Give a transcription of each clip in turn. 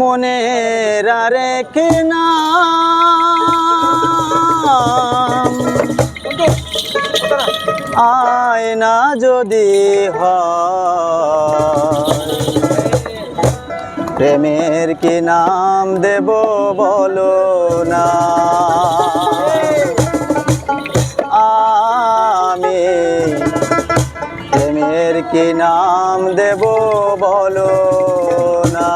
মনে রেখে না আয়না যদি প্রেমের কি নাম দেব বলো না? আমি প্রেমের কি নাম দেব বলো না?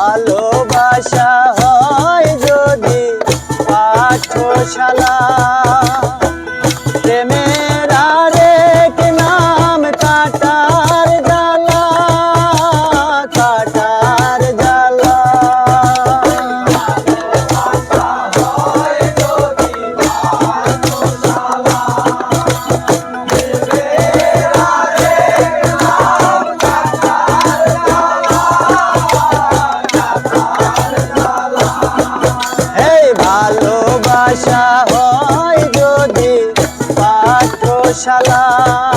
ভালোবাসা হয় যদি পাঠশালা গোশালা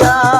রাজা